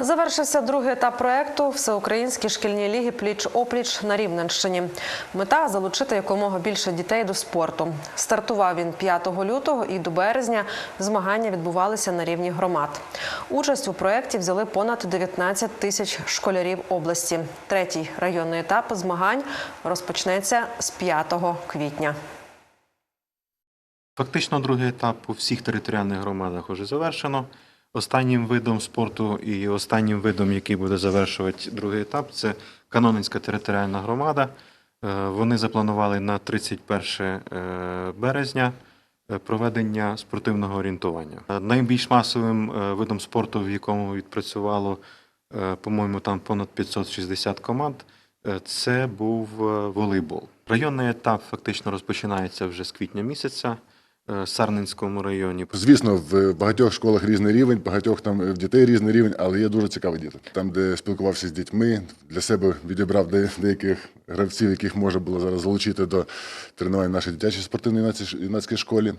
Завершився другий етап проекту Всеукраїнські шкільні ліги пліч-опліч на Рівненщині. Мета залучити якомога більше дітей до спорту. Стартував він 5 лютого і до березня змагання відбувалися на рівні громад. Участь у проєкті взяли понад 19 тисяч школярів області. Третій районний етап змагань розпочнеться з 5 квітня. Фактично, другий етап у всіх територіальних громадах вже завершено. Останнім видом спорту і останнім видом, який буде завершувати другий етап, це Канонинська територіальна громада. Е, Вони запланували на 31 е, березня е, проведення спортивного орієнтування. Найбільш масовим видом спорту, в якому відпрацювало, по-моєму, там понад 560 команд, це був волейбол. Районний етап фактично розпочинається вже з квітня місяця Сарненському районі. Звісно, в багатьох школах різний рівень, багатьох там в дітей різний рівень, але є дуже цікаві діти. Там, де спілкувався з дітьми, для себе відібрав деяких гравців, яких можна було зараз залучити до тренувань нашої дитячої спортивної юнацькій школі.